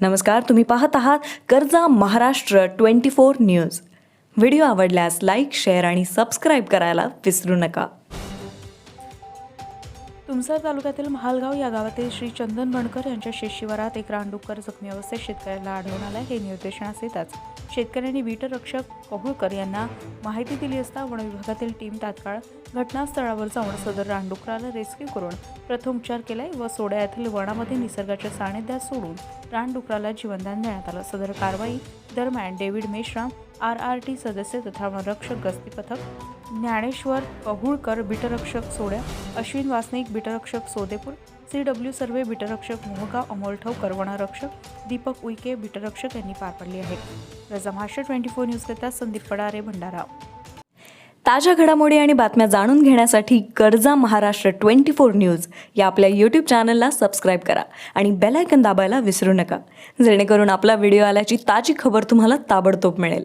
नमस्कार तुम्ही पाहत आहात कर्जा Maharashtra twenty four news. Video आवडल्यास लाईक शेअर आणि सबस्क्राईब करायला विसरू नका. तुमसर तालुक्यातील महालगाव या गावातील श्री चंदन बणकर यांच्या शेतशिवारात एक रानडुक्कर जखमी अवस्थेत शेतकऱ्याला आढळून आलं. हे निर्देशनास येताच शेतकऱ्यांनी वीटरक्षक कहुळकर यांना माहिती दिली असता वन विभागातील टीम तात्काळ घटनास्थळावर जाऊन सदर रानडुकराला रेस्क्यू करून प्रथम उपचार केलाय व सोड्या येथील वनामध्ये निसर्गाच्या सानिध्यात सोडून रानडुकराला जीवनदान देण्यात आलं. सदर कारवाई दरम्यान David Meshram R R T सदस्य तथा वनरक्षक गस्ती पथक ज्ञानेश्वर कहुळकर बिटरक्षक सोड्या अश्विन वासनिक बिटरक्षक सोदेपूर सी डब्ल्यू सर्वे बिटरक्षक मोहगाव अमोल ठवकर वनरक्षक दीपक उईके बिटरक्षक यांनी पार पडली आहे. रजा महाराष्ट्र ट्वेंटी फोर न्यूजकरिता संदीप पडारे भंडारा ताज्या घडामोडी आणि बातम्या जाणून घेण्यासाठी कर्जा महाराष्ट्र ट्वेंटी फोर न्यूज या आपल्या यूट्यूब चॅनलला सबस्क्राईब करा आणि बेलायकन दाबायला विसरू नका. जेणेकरून आपला व्हिडिओ आल्याची ताजी खबर तुम्हाला ताबडतोब मिळेल.